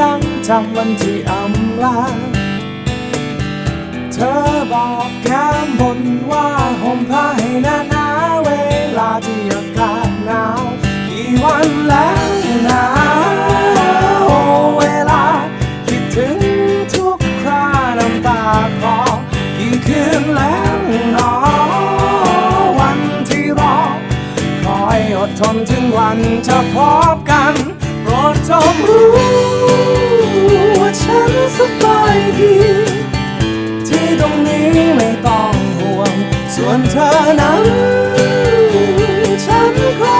ยังจำวันที่อำลา เธอบอกแก้มบนว่าห่มผ้าให้หนาหนาเวลาที่อากาศหนาวกี่วันแล้วนะโอเวลา คิดถึงทุกคราน้ำตาคลอกี่คืนแล้วนอวันที่รอ คอยอดทนถึงวันจะพบกันโปรดจงรู้ ธอนั้นฉันขอ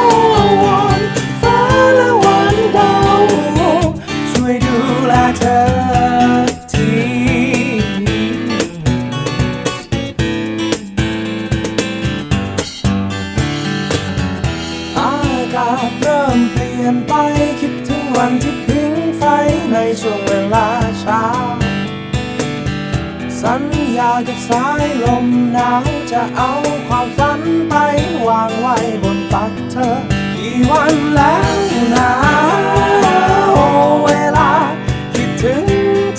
วอนฟ้าและวันดาวช่วยดูแลเธอทีอากาศเริ่มเปลี่ยนไปคิดถึงวันที่พิงไฟในช่วงเวลาเช้า สัญญากับสายลมหนาวจะเอาความฝันไปวางไว้บนตักเธอ กี่วันแล้วนะโอเวลาคิดถึง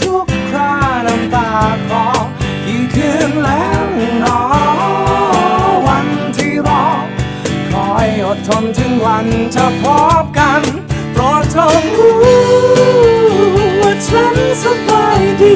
ทุกคราน้ำตาคลอกี่คืนแล้วหนอวันที่รอ คอยอดทนถึงวันจะพบกันโปรดจงรู้ว่าฉันสบายดี